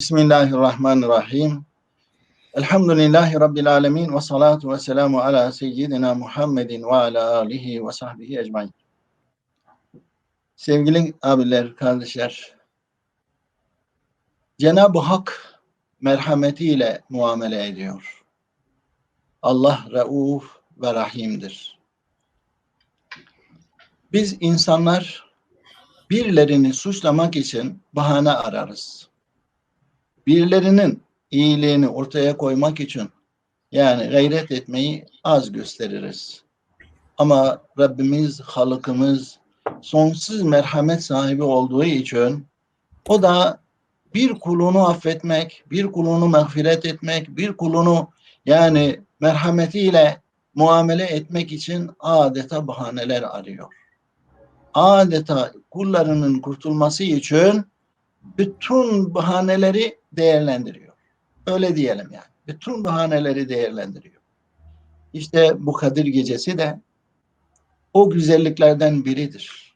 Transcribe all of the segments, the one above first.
Bismillahirrahmanirrahim. Elhamdülillahi Rabbil alemin ve salatu ve selamu ala seyyidina Muhammedin ve ala alihi ve sahbihi ecmain. Sevgili abiler, kardeşler, Cenab-ı Hak merhametiyle muamele ediyor. Allah Rauf ve Rahim'dir. Biz insanlar birilerini suçlamak için bahane ararız. Birilerinin iyiliğini ortaya koymak için yani gayret etmeyi az gösteririz. Ama Rabbimiz, halkımız sonsuz merhamet sahibi olduğu için o da bir kulunu affetmek, bir kulunu mağfiret etmek, bir kulunu yani merhametiyle muamele etmek için adeta bahaneler arıyor. Adeta kullarının kurtulması için bütün bahaneleri değerlendiriyor. Öyle diyelim yani. Bütün bahaneleri değerlendiriyor. İşte bu Kadir Gecesi de o güzelliklerden biridir.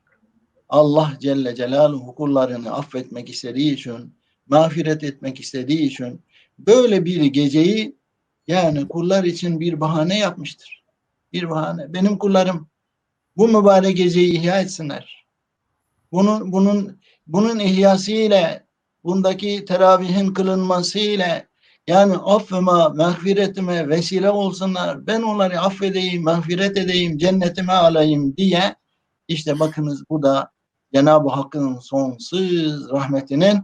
Allah Celle Celaluhu kullarını affetmek istediği için, mağfiret etmek istediği için böyle bir geceyi yani kullar için bir bahane yapmıştır. Bir bahane. Benim kullarım bu mübarek geceyi ihya etsinler. Bunun bunun bunun ihyası ile bundaki teravihin kılınması ile yani affıma, mağfiretime vesile olsunlar. Ben onları affedeyim, mağfiret edeyim, cennetime alayım diye işte bakınız bu da Cenab-ı Hakk'ın sonsuz rahmetinin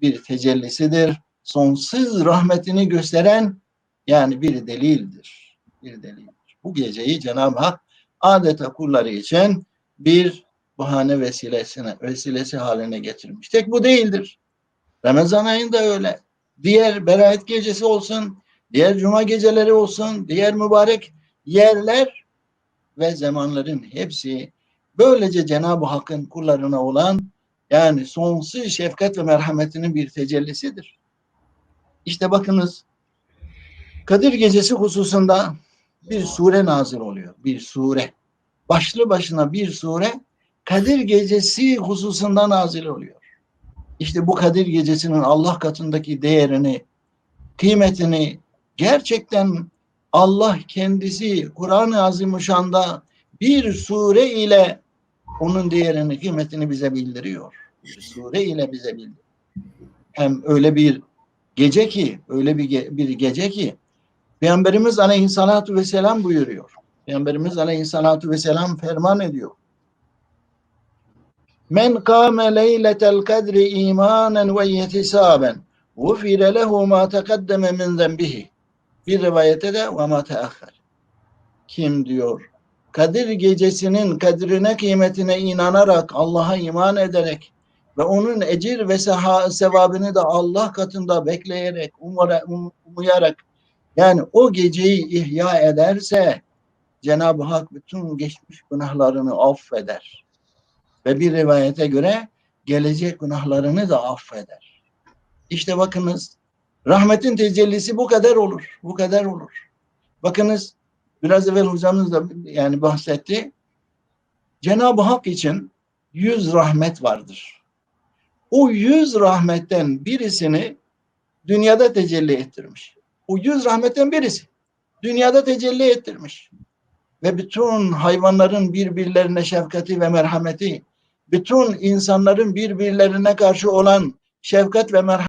bir tecellisidir. Sonsuz rahmetini gösteren yani bir delildir. Bir delildir. Bu geceyi Cenab-ı Hak adeta kulları için bir bahane vesilesine, vesilesi haline getirmiş. Tek bu değildir. Ramazan ayında öyle. Diğer berayet gecesi olsun, diğer cuma geceleri olsun, diğer mübarek yerler ve zamanların hepsi böylece Cenab-ı Hakk'ın kullarına olan yani sonsuz şefkat ve merhametinin bir tecellisidir. İşte bakınız Kadir Gecesi hususunda bir sure nazil oluyor. Bir sure. Başlı başına bir sure Kadir Gecesi hususunda nazil oluyor. İşte bu Kadir Gecesi'nin Allah katındaki değerini, kıymetini gerçekten Allah kendisi Kur'an-ı Azimuşşan'da bir sure ile onun değerini, kıymetini bize bildiriyor. Bir sure ile bize bildiriyor. Hem öyle bir gece ki, öyle bir, ge bir gece ki Peygamberimiz Aleyhissalatu vesselam buyuruyor. Peygamberimiz Aleyhissalatu vesselam ferman ediyor. Men kâme leyletel kadri imanen ve yetisaben gufire lehu ma tekaddeme min zenbihi. Bir rivayete de ve ma teahhar. Kim diyor? Kadir gecesinin kadrine kıymetine inanarak Allah'a iman ederek ve onun ecir ve sevabını da Allah katında bekleyerek, umara, um, umuyarak yani o geceyi ihya ederse Cenab-ı Hak bütün geçmiş günahlarını affeder. Ve bir rivayete göre gelecek günahlarını da affeder. İşte bakınız rahmetin tecellisi bu kadar olur. Bu kadar olur. Bakınız biraz evvel hocamız da yani bahsetti. Cenab-ı Hak için yüz rahmet vardır. O yüz rahmetten birisini dünyada tecelli ettirmiş. O yüz rahmetten birisi. Dünyada tecelli ettirmiş. Ve bütün hayvanların birbirlerine şefkati ve merhameti, bütün insanların birbirlerine karşı olan şefkat ve merhamet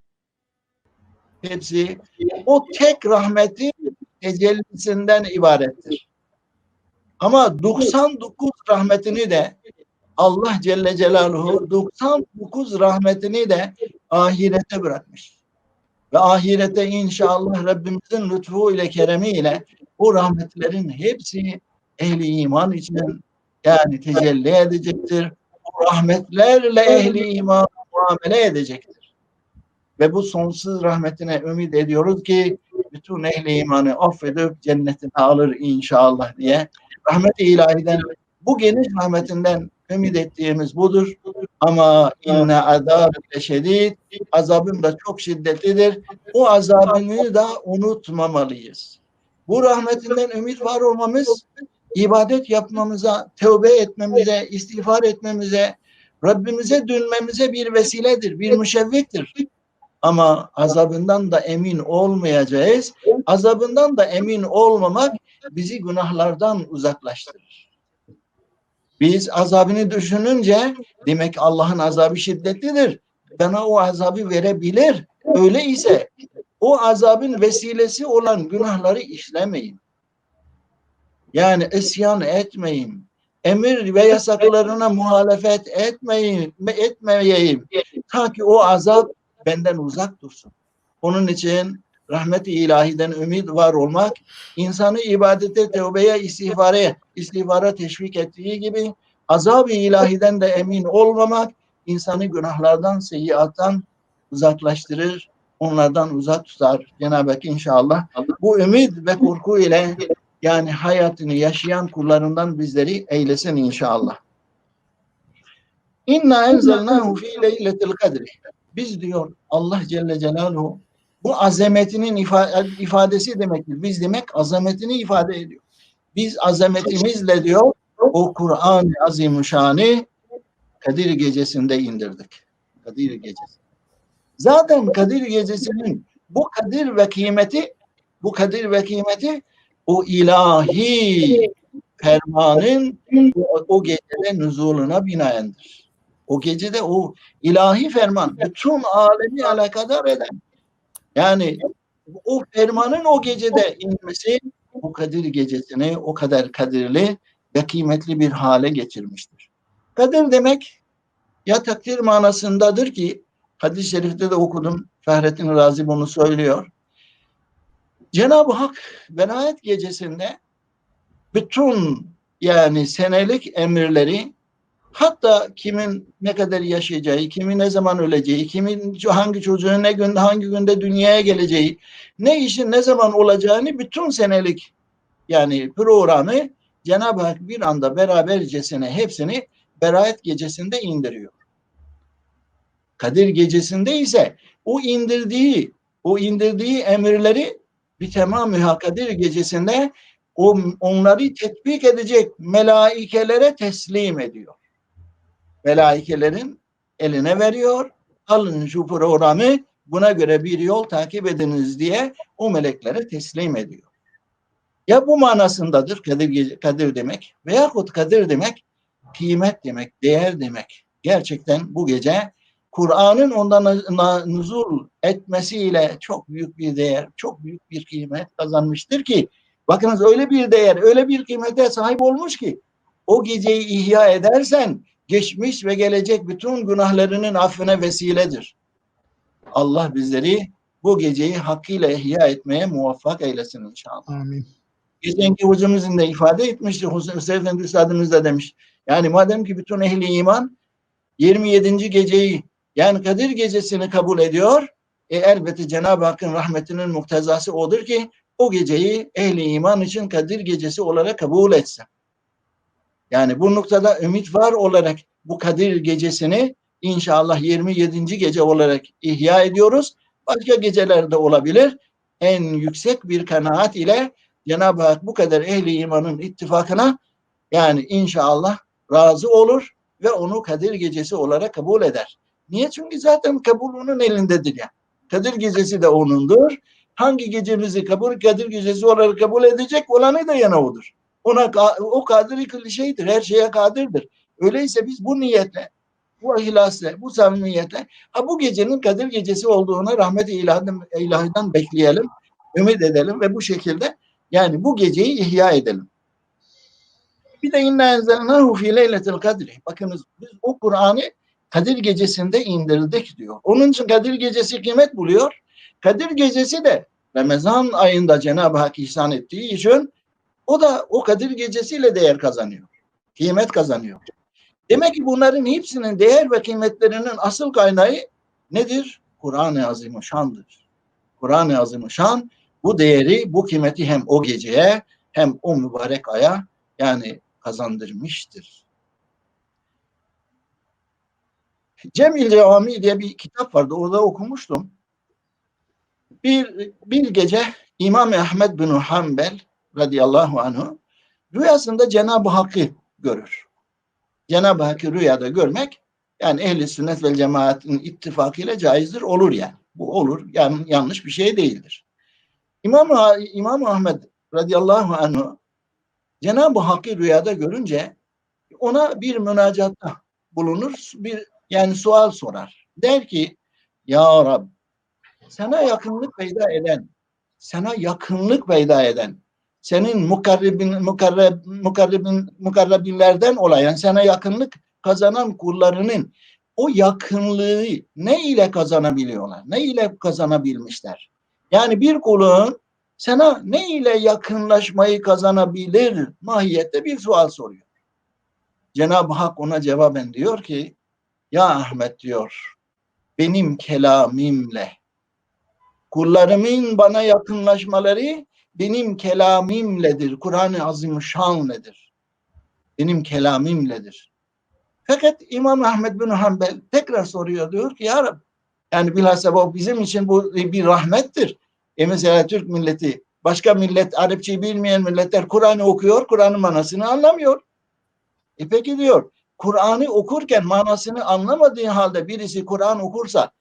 hepsi o tek rahmetin tecellisinden ibarettir. Ama 99 rahmetini de Allah Celle Celaluhu 99 rahmetini de ahirete bırakmış. Ve ahirete inşallah Rabbimizin lütfu ile keremi ile bu rahmetlerin hepsi ehli iman için yani tecelli edecektir. Rahmetlerle ehli iman muamele edecektir. Ve bu sonsuz rahmetine ümit ediyoruz ki bütün ehli imanı affedip cennetine alır inşallah diye. Rahmet-i ilahiden bu geniş rahmetinden ümit ettiğimiz budur. Ama inne azab şedid azabım da çok şiddetlidir. O azabını da unutmamalıyız. Bu rahmetinden ümit var olmamız ibadet yapmamıza, tövbe etmemize, istiğfar etmemize, Rabbimize dönmemize bir vesiledir, bir müşevviktir. Ama azabından da emin olmayacağız. Azabından da emin olmamak bizi günahlardan uzaklaştırır. Biz azabını düşününce demek Allah'ın azabı şiddetlidir. Bana o azabı verebilir. Öyleyse o azabın vesilesi olan günahları işlemeyin. Yani isyan etmeyin. Emir ve yasaklarına muhalefet etmeyin, etmeyeyim. Ta ki o azap benden uzak dursun. Onun için rahmet-i ilahiden ümit var olmak, insanı ibadete, tevbeye, istiğfara, istiğfara teşvik ettiği gibi azab-ı ilahiden de emin olmamak, insanı günahlardan, seyyiattan uzaklaştırır, onlardan uzak tutar. Cenab-ı Hak inşallah bu ümit ve korku ile yani hayatını yaşayan kullarından bizleri eylesin inşallah. İnna enzelnahu fi leyletil kadri. Biz diyor Allah Celle Celaluhu bu azametinin ifadesi demektir. Biz demek azametini ifade ediyor. Biz azametimizle diyor o Kur'an-ı Azimüşşan'ı Kadir gecesinde indirdik. Kadir gecesi. Zaten Kadir gecesinin bu kadir ve kıymeti bu kadir ve kıymeti o ilahi fermanın o, gecede nüzuluna binaendir. O gecede o ilahi ferman bütün alemi alakadar eden yani o fermanın o gecede inmesi o Kadir gecesini o kadar kadirli ve kıymetli bir hale getirmiştir. Kadir demek ya takdir manasındadır ki hadis-i şerifte de okudum. Fahrettin Razi bunu söylüyor. Cenab-ı Hak velayet gecesinde bütün yani senelik emirleri hatta kimin ne kadar yaşayacağı, kimin ne zaman öleceği, kimin hangi çocuğun ne günde hangi günde dünyaya geleceği, ne işin ne zaman olacağını bütün senelik yani programı Cenab-ı Hak bir anda berabercesine hepsini Berayet gecesinde indiriyor. Kadir gecesinde ise o indirdiği o indirdiği emirleri bir tamamı Kadir gecesinde o, onları tetbik edecek melaikelere teslim ediyor. Melaikelerin eline veriyor. Alın şu programı buna göre bir yol takip ediniz diye o meleklere teslim ediyor. Ya bu manasındadır Kadir, Kadir demek veyahut Kadir demek kıymet demek, değer demek. Gerçekten bu gece Kur'an'ın ondan nuzul etmesiyle çok büyük bir değer, çok büyük bir kıymet kazanmıştır ki bakınız öyle bir değer, öyle bir kıymete sahip olmuş ki o geceyi ihya edersen geçmiş ve gelecek bütün günahlarının affına vesiledir. Allah bizleri bu geceyi hakkıyla ihya etmeye muvaffak eylesin inşallah. Amin. Geçenki hocamızın da ifade etmişti. Hüseyin Efendi Üstadımız da demiş. Yani madem ki bütün ehli iman 27. geceyi yani Kadir gecesini kabul ediyor. E elbette Cenab-ı Hakk'ın rahmetinin muhtezası odur ki o geceyi ehli iman için Kadir gecesi olarak kabul etsin. Yani bu noktada ümit var olarak bu Kadir gecesini inşallah 27. gece olarak ihya ediyoruz. Başka gecelerde olabilir. En yüksek bir kanaat ile Cenab-ı Hak bu kadar ehli imanın ittifakına yani inşallah razı olur ve onu Kadir gecesi olarak kabul eder. Niye? Çünkü zaten kabul onun elindedir ya. Kadir gecesi de onundur. Hangi gecemizi kabul Kadir gecesi olarak kabul edecek olanı da yana odur. Ona o kadir kıllı şeydir. Her şeye kadirdir. Öyleyse biz bu niyetle, bu ihlasla, bu samimiyetle ha bu gecenin Kadir gecesi olduğuna rahmet-i ilahiden, ilahiden bekleyelim, ümit edelim ve bu şekilde yani bu geceyi ihya edelim. Bir de inna enzelnahu fi leyletil kadri. Bakınız biz o Kur'an'ı Kadir gecesinde indirdik diyor. Onun için Kadir gecesi kıymet buluyor. Kadir gecesi de Ramazan ayında Cenab-ı Hak ihsan ettiği için o da o Kadir gecesiyle değer kazanıyor. Kıymet kazanıyor. Demek ki bunların hepsinin değer ve kıymetlerinin asıl kaynağı nedir? Kur'an-ı Azimuşşan'dır. Kur'an-ı Azimuşşan bu değeri, bu kıymeti hem o geceye hem o mübarek aya yani kazandırmıştır. Cemil Cevami diye bir kitap vardı. Orada okumuştum. Bir, bir gece İmam Ahmed bin Hanbel radıyallahu anhu rüyasında Cenab-ı Hakk'ı görür. Cenab-ı Hakk'ı rüyada görmek yani ehli sünnet ve cemaatin ittifakıyla caizdir olur yani. Bu olur. Yani yanlış bir şey değildir. İmam, İmam Ahmed radıyallahu anh Cenab-ı Hakk'ı rüyada görünce ona bir münacatta bulunur. Bir yani sual sorar. Der ki Ya Rab sana yakınlık peyda eden sana yakınlık peyda eden senin mukarribin, mukarreb, mukarribin, mukarrabinlerden olayan sana yakınlık kazanan kullarının o yakınlığı ne ile kazanabiliyorlar? Ne ile kazanabilmişler? Yani bir kulun sana ne ile yakınlaşmayı kazanabilir mahiyette bir sual soruyor. Cenab-ı Hak ona cevaben diyor ki ya Ahmet diyor benim kelamimle kullarımın bana yakınlaşmaları benim kelamimledir. Kur'an-ı Azimüşşan'ledir. Benim kelamimledir. Fakat İmam Ahmed bin Hanbel tekrar soruyor diyor ki ya Rabbi yani bilhassa bu bizim için bu bir rahmettir. E mesela Türk milleti başka millet Arapçayı bilmeyen milletler Kur'an'ı okuyor, Kur'an'ın manasını anlamıyor. E peki diyor Kur'an'ı okurken manasını anlamadığı halde birisi Kur'an okursa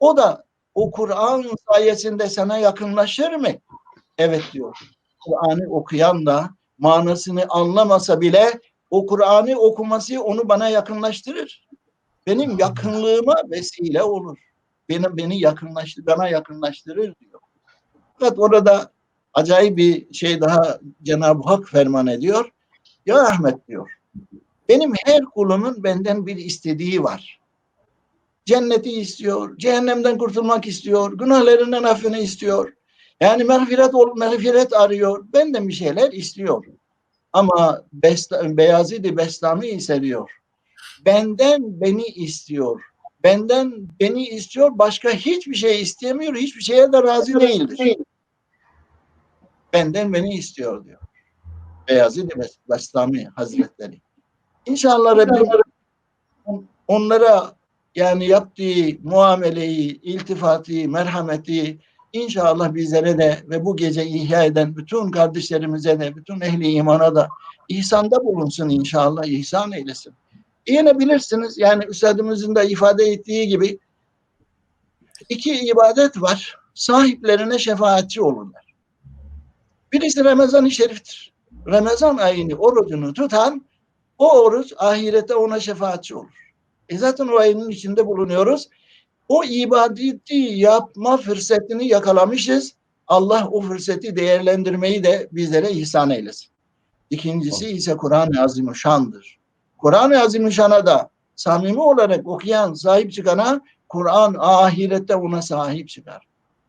o da o Kur'an sayesinde sana yakınlaşır mı? Evet diyor. Kur'an'ı okuyan da manasını anlamasa bile o Kur'an'ı okuması onu bana yakınlaştırır. Benim yakınlığıma vesile olur. Benim beni yakınlaştır, bana yakınlaştırır diyor. Fakat orada acayip bir şey daha Cenab-ı Hak ferman ediyor. Ya Ahmet diyor. Benim her kulumun benden bir istediği var. Cenneti istiyor, cehennemden kurtulmak istiyor, günahlarından affını istiyor. Yani mağfiret, mağfiret arıyor. Benden bir şeyler istiyor. Ama Besta, Beyazid-i Bestami seviyor. Benden beni istiyor. Benden beni istiyor. Başka hiçbir şey istemiyor. Hiçbir şeye de razı değildir. Benden beni istiyor diyor. Beyazid-i Bestami Hazretleri. İnşallah Rabbim onlara yani yaptığı muameleyi, iltifatı, merhameti inşallah bizlere de ve bu gece ihya eden bütün kardeşlerimize de, bütün ehli imana da ihsanda bulunsun inşallah, ihsan eylesin. Yine bilirsiniz yani üstadımızın da ifade ettiği gibi iki ibadet var. Sahiplerine şefaatçi olurlar. Birisi Ramazan-ı Şerif'tir. Ramazan ayını orucunu tutan o oruç ahirete ona şefaatçi olur. E zaten o ayının içinde bulunuyoruz. O ibadeti yapma fırsatını yakalamışız. Allah o fırsatı değerlendirmeyi de bizlere ihsan eylesin. İkincisi ise Kur'an-ı Azimüşşan'dır. Kur'an-ı Azimüşşan'a da samimi olarak okuyan, sahip çıkana Kur'an ahirette ona sahip çıkar.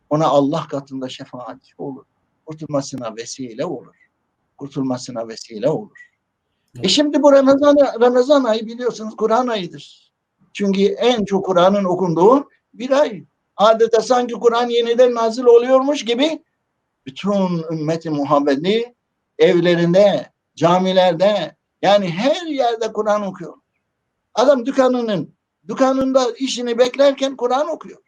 Ona Allah katında şefaatçi olur. Kurtulmasına vesile olur. Kurtulmasına vesile olur. E şimdi bu Ramazan, Ramazan ayı biliyorsunuz Kur'an ayıdır. Çünkü en çok Kur'an'ın okunduğu bir ay. Adeta sanki Kur'an yeniden nazil oluyormuş gibi bütün ümmeti Muhammed'i evlerinde, camilerde yani her yerde Kur'an okuyor. Adam dükkanının dükkanında işini beklerken Kur'an okuyor.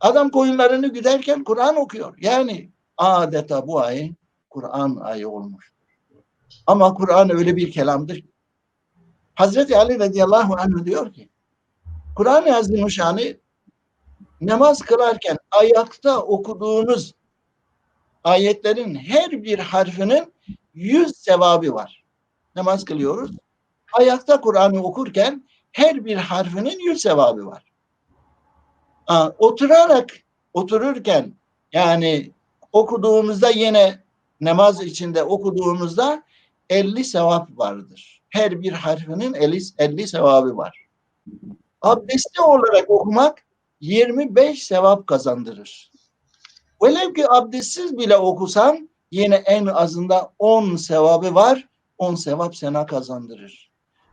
Adam koyunlarını güderken Kur'an okuyor. Yani adeta bu ay Kur'an ayı olmuş. Ama Kur'an öyle bir kelamdır. Hazreti Ali radıyallahu anh diyor ki Kur'an-ı Azimuşşan'ı namaz kılarken ayakta okuduğunuz ayetlerin her bir harfinin yüz sevabı var. Namaz kılıyoruz. Ayakta Kur'an'ı okurken her bir harfinin yüz sevabı var. Aa, oturarak otururken yani okuduğumuzda yine namaz içinde okuduğumuzda 50 sevap vardır. Her bir harfinin 50, 50 sevabı var. Abdestli olarak okumak 25 sevap kazandırır. Velev ki abdestsiz bile okusan yine en azında 10 sevabı var. 10 sevap sana kazandırır.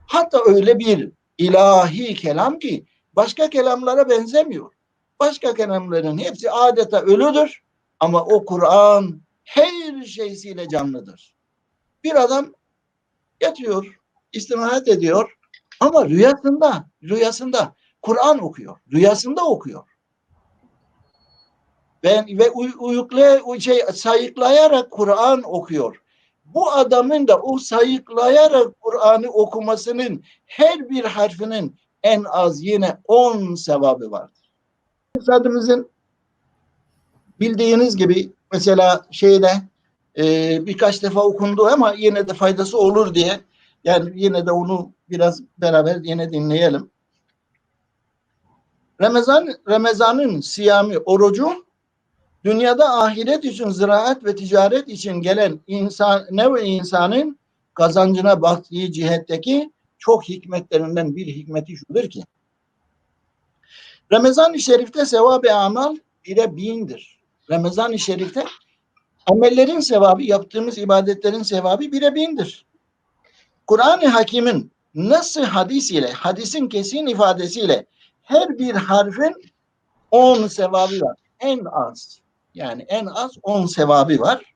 Hatta öyle bir ilahi kelam ki başka kelamlara benzemiyor. Başka kelamların hepsi adeta ölüdür ama o Kur'an her şeysiyle canlıdır. Bir adam yatıyor, istirahat ediyor ama rüyasında, rüyasında Kur'an okuyor. Rüyasında okuyor. Ve, ve uyukla, şey, sayıklayarak Kur'an okuyor. Bu adamın da o sayıklayarak Kur'an'ı okumasının her bir harfinin en az yine on sevabı vardır. Üstadımızın bildiğiniz gibi mesela şeyde e, birkaç defa okundu ama yine de faydası olur diye yani yine de onu biraz beraber yine dinleyelim. Ramazan Ramazan'ın siyami orucu dünyada ahiret için ziraat ve ticaret için gelen insan ne ve insanın kazancına baktığı cihetteki çok hikmetlerinden bir hikmeti şudur ki Ramazan-ı Şerif'te sevap-ı amal bire bindir. Ramazan-ı Şerif'te amellerin sevabı, yaptığımız ibadetlerin sevabı bire bindir. Kur'an-ı Hakim'in nasıl hadis ile, hadisin kesin ifadesiyle her bir harfin on sevabı var. En az. Yani en az on sevabı var.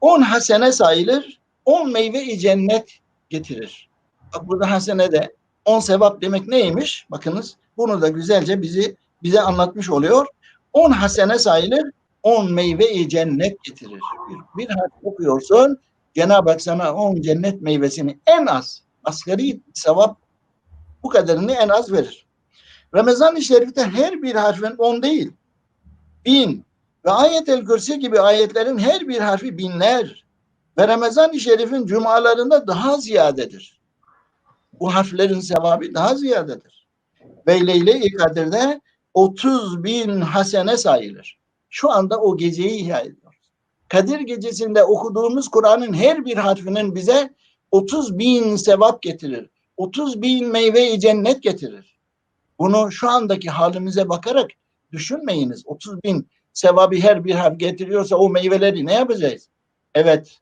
On hasene sayılır. On meyve-i cennet getirir. Bak burada hasene de on sevap demek neymiş? Bakınız bunu da güzelce bizi bize anlatmış oluyor. On hasene sayılır. On meyve-i cennet getirir. Bir, bir harf okuyorsun. Cenab-ı Hak sana on cennet meyvesini en az asgari sevap bu kadarını en az verir. Ramazan-ı Şerif'te her bir harfin on değil, bin ve ayet-el kürsi gibi ayetlerin her bir harfi binler ve Ramazan-ı Şerif'in cumalarında daha ziyadedir. Bu harflerin sevabı daha ziyadedir. Ve Leyle-i Kadir'de 30 bin hasene sayılır. Şu anda o geceyi ihya ediyoruz. Kadir gecesinde okuduğumuz Kur'an'ın her bir harfinin bize 30 bin sevap getirir. 30 bin meyve-i cennet getirir. Bunu şu andaki halimize bakarak düşünmeyiniz. 30 bin sevabı her bir harf getiriyorsa o meyveleri ne yapacağız? Evet,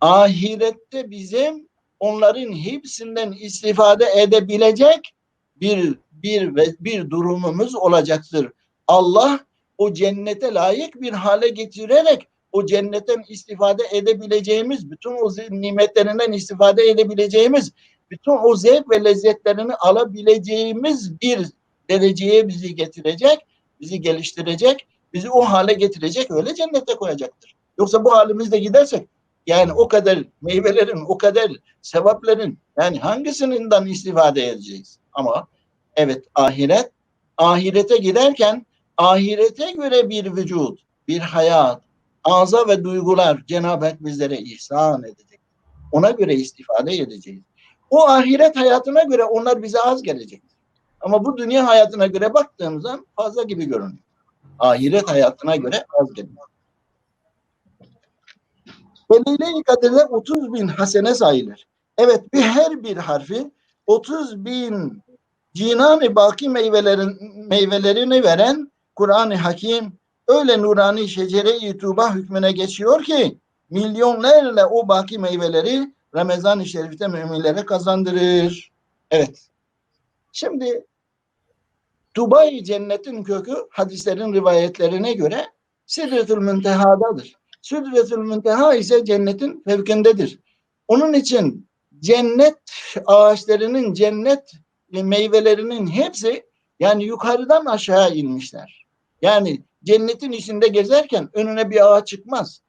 ahirette bizim onların hepsinden istifade edebilecek bir bir bir durumumuz olacaktır. Allah o cennete layık bir hale getirerek o cennetten istifade edebileceğimiz, bütün o nimetlerinden istifade edebileceğimiz, bütün o zevk ve lezzetlerini alabileceğimiz bir dereceye bizi getirecek, bizi geliştirecek, bizi o hale getirecek, öyle cennete koyacaktır. Yoksa bu halimizde gidersek yani o kadar meyvelerin, o kadar sevapların yani hangisinden istifade edeceğiz? Ama evet ahiret, ahirete giderken ahirete göre bir vücut, bir hayat, ağza ve duygular Cenab-ı Hak bizlere ihsan edecek. Ona göre istifade edeceğiz. O ahiret hayatına göre onlar bize az gelecek. Ama bu dünya hayatına göre baktığımızda fazla gibi görünüyor. Ahiret hayatına göre az geliyor. Velile-i Kadir'de 30 bin hasene sayılır. Evet bir her bir harfi 30 bin cinan-ı baki meyvelerin, meyvelerini veren Kur'an-ı Hakim öyle nurani şecere-i tuba hükmüne geçiyor ki milyonlarla o baki meyveleri Ramazan-ı Şerif'te müminlere kazandırır. Evet. Şimdi Dubai cennetin kökü hadislerin rivayetlerine göre Sidretül Münteha'dadır. Sidretül Münteha ise cennetin fevkindedir. Onun için cennet ağaçlarının, cennet meyvelerinin hepsi yani yukarıdan aşağı inmişler. Yani cennetin içinde gezerken önüne bir ağaç çıkmaz.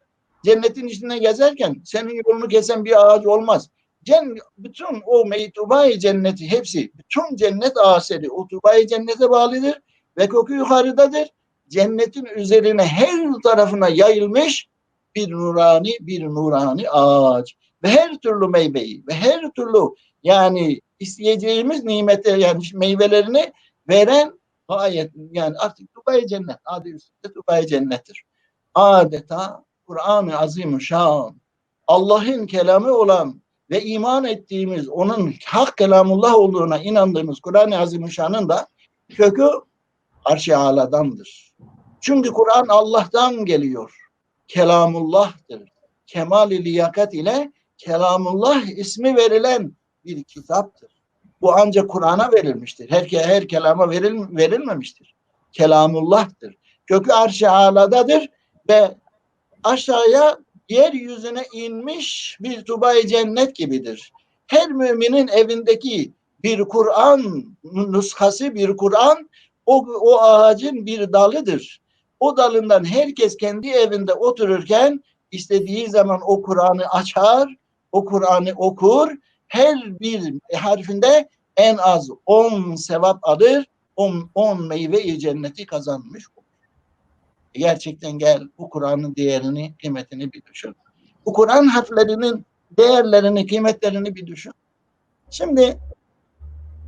Cennetin içinde gezerken senin yolunu kesen bir ağaç olmaz. Cen, bütün o meytubai cenneti hepsi, bütün cennet ağaçları o tubai cennete bağlıdır ve koku yukarıdadır. Cennetin üzerine her tarafına yayılmış bir nurani bir nurani ağaç ve her türlü meyveyi ve her türlü yani isteyeceğimiz nimete yani meyvelerini veren ayet yani artık Dubai cennet adı üstünde Dubai cennettir. Adeta Kur'an-ı Azimüşşan Allah'ın kelamı olan ve iman ettiğimiz onun hak kelamullah olduğuna inandığımız Kur'an-ı Azimüşşan'ın da kökü arş-ı aladandır. Çünkü Kur'an Allah'tan geliyor. Kelamullah'tır. Kemal-i liyakat ile Kelamullah ismi verilen bir kitaptır. Bu ancak Kur'an'a verilmiştir. Her, her kelama veril, verilmemiştir. Kelamullah'tır. Kökü arş-ı aladadır ve aşağıya yeryüzüne inmiş bir tubayı cennet gibidir. Her müminin evindeki bir Kur'an nuskası bir Kur'an o, o ağacın bir dalıdır. O dalından herkes kendi evinde otururken istediği zaman o Kur'an'ı açar, o Kur'an'ı okur. Her bir harfinde en az 10 sevap alır on, on meyve-i cenneti kazanmış. Gerçekten gel bu Kur'an'ın değerini, kıymetini bir düşün. Bu Kur'an harflerinin değerlerini, kıymetlerini bir düşün. Şimdi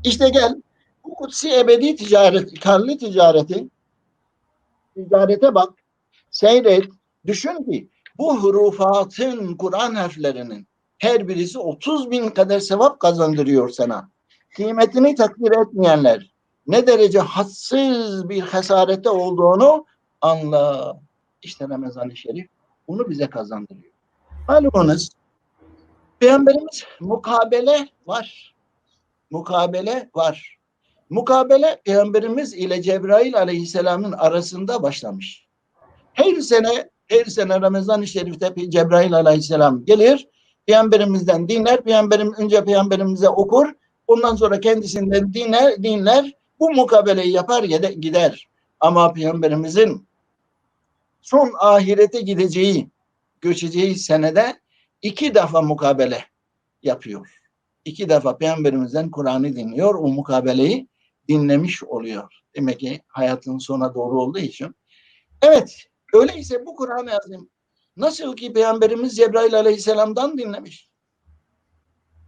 işte gel bu kutsi ebedi ticaret, karlı ticareti ticarete bak, seyret, düşün ki bu hurufatın, Kur'an harflerinin her birisi 30 bin kadar sevap kazandırıyor sana. Kıymetini takdir etmeyenler ne derece hadsız bir hasarete olduğunu anla. İşte Ramazan-ı Şerif bunu bize kazandırıyor. Malumunuz Peygamberimiz mukabele var. Mukabele var. Mukabele Peygamberimiz ile Cebrail aleyhisselamın arasında başlamış. Her sene her sene Ramazan-ı Şerif'te Cebrail aleyhisselam gelir. Peygamberimizden dinler. Peygamberim önce peygamberimize okur. Ondan sonra kendisinden dinler, dinler. Bu mukabeleyi yapar gider. Ama peygamberimizin son ahirete gideceği, göçeceği senede iki defa mukabele yapıyor. İki defa peygamberimizden Kur'an'ı dinliyor. O mukabeleyi dinlemiş oluyor. Demek ki hayatın sona doğru olduğu için. Evet, öyleyse bu Kur'an-ı nasıl ki Peygamberimiz Cebrail Aleyhisselam'dan dinlemiş.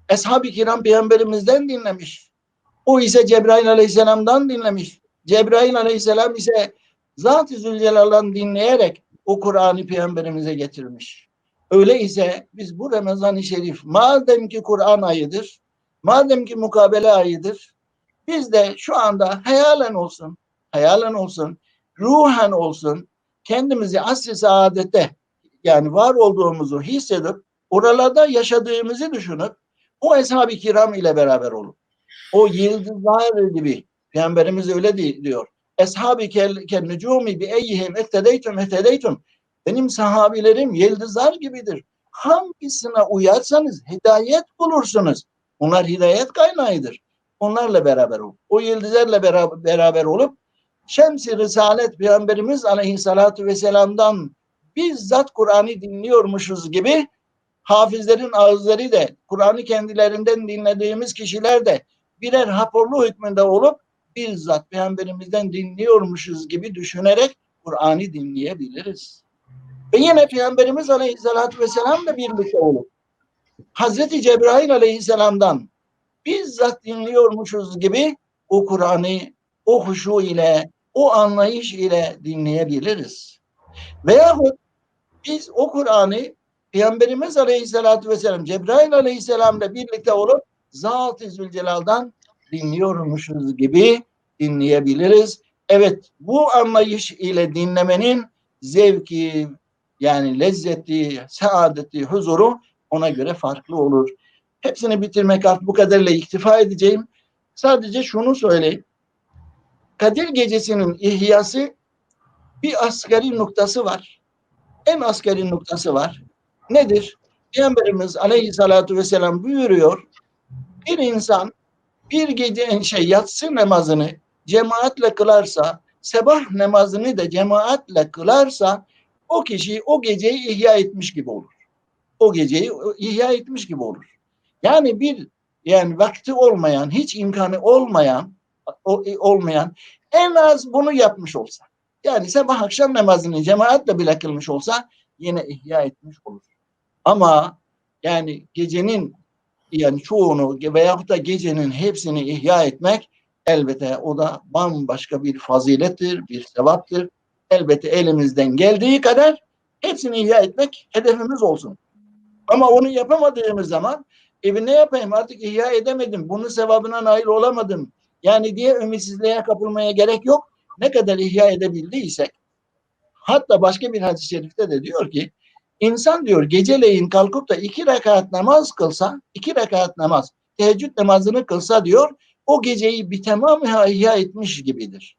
Eshab-ı kiram Peygamberimizden dinlemiş. O ise Cebrail Aleyhisselam'dan dinlemiş. Cebrail Aleyhisselam ise Zat-ı Zülcelal'dan dinleyerek o Kur'an'ı Peygamberimize getirmiş. Öyleyse biz bu Ramazan-ı Şerif madem ki Kur'an ayıdır, madem ki mukabele ayıdır, biz de şu anda hayalen olsun, hayalen olsun, ruhen olsun, kendimizi asr-ı saadete yani var olduğumuzu hissedip oralarda yaşadığımızı düşünüp o eshab-ı kiram ile beraber olun. O yıldızlar gibi Peygamberimiz öyle diyor. Eshab-ı kennucumi bi eyyihim ettedeytum ettedeytum. Benim sahabilerim yıldızlar gibidir. Hangisine uyarsanız hidayet bulursunuz. Onlar hidayet kaynağıdır. Onlarla beraber ol. O yıldızlarla beraber, beraber olup Şems-i Risalet Peygamberimiz Aleyhisselatü Vesselam'dan bizzat Kur'an'ı dinliyormuşuz gibi hafizlerin ağızları da Kur'an'ı kendilerinden dinlediğimiz kişiler de birer raporlu hükmünde olup bizzat Peygamberimizden dinliyormuşuz gibi düşünerek Kur'an'ı dinleyebiliriz. Ve yine Peygamberimiz Aleyhisselatü Vesselam da birlikte olup Hazreti Cebrail Aleyhisselam'dan bizzat dinliyormuşuz gibi o Kur'an'ı o huşu ile, o anlayış ile dinleyebiliriz. Veyahut biz o Kur'an'ı Peygamberimiz Aleyhisselatü Vesselam, Cebrail Aleyhisselam'la birlikte olup Zat-ı Zülcelal'dan dinliyormuşuz gibi dinleyebiliriz. Evet bu anlayış ile dinlemenin zevki yani lezzeti, saadeti, huzuru ona göre farklı olur. Hepsini bitirmek artık bu kadarıyla iktifa edeceğim. Sadece şunu söyleyeyim. Kadir Gecesi'nin ihyası bir asgari noktası var. En asgari noktası var. Nedir? Peygamberimiz aleyhissalatu vesselam buyuruyor. Bir insan bir gece şey yatsı namazını cemaatle kılarsa, sabah namazını da cemaatle kılarsa o kişi o geceyi ihya etmiş gibi olur. O geceyi ihya etmiş gibi olur. Yani bir yani vakti olmayan, hiç imkanı olmayan olmayan en az bunu yapmış olsa. Yani sabah akşam namazını cemaatle bile kılmış olsa yine ihya etmiş olur. Ama yani gecenin yani çoğunu veyahut da gecenin hepsini ihya etmek elbette o da bambaşka bir fazilettir, bir sevaptır. Elbette elimizden geldiği kadar hepsini ihya etmek hedefimiz olsun. Ama onu yapamadığımız zaman evi ne yapayım artık ihya edemedim, bunun sevabına nail olamadım. Yani diye ümitsizliğe kapılmaya gerek yok. Ne kadar ihya edebildiysek hatta başka bir hadis-i şerifte de diyor ki insan diyor geceleyin kalkıp da iki rekat namaz kılsa, iki rekat namaz, teheccüd namazını kılsa diyor o geceyi bir tamam ihya etmiş gibidir.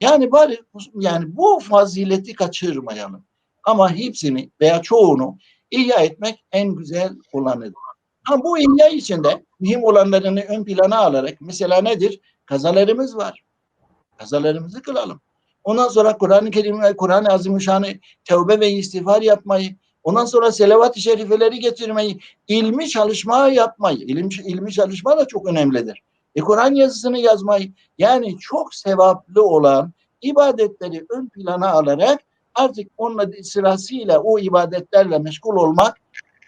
Yani bari yani bu fazileti kaçırmayalım. Ama hepsini veya çoğunu ihya etmek en güzel olanıdır. Ha bu ihya içinde mühim olanlarını ön plana alarak mesela nedir? Kazalarımız var. Kazalarımızı kılalım. Ondan sonra Kur'an-ı Kerim ve Kur'an-ı Azimüşşan'ı tevbe ve istiğfar yapmayı, ondan sonra selavat-ı şerifeleri getirmeyi, ilmi çalışma yapmayı. İlim, ilmi çalışma da çok önemlidir. e, Kur'an yazısını yazmayı yani çok sevaplı olan ibadetleri ön plana alarak artık onunla sırasıyla o ibadetlerle meşgul olmak,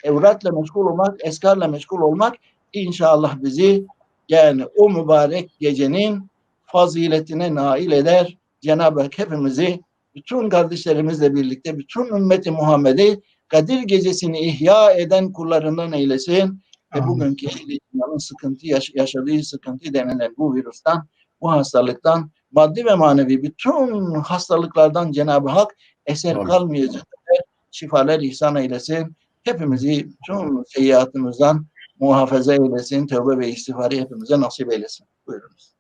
evratla meşgul olmak, eskarla meşgul olmak inşallah bizi yani o mübarek gecenin faziletine nail eder. Cenab-ı Hak hepimizi bütün kardeşlerimizle birlikte bütün ümmeti Muhammed'i Kadir gecesini ihya eden kullarından eylesin. Ve bugünkü imanın sıkıntı yaş- yaşadığı sıkıntı denilen bu virüsten, bu hastalıktan, maddi ve manevi bütün hastalıklardan Cenab-ı Hak eser Amin. kalmayacak şifalar ihsan eylesin. Hepimizi tüm seyyiatımızdan muhafaza eylesin. Tövbe ve istiğfarı hepimize nasip eylesin. Buyurunuz.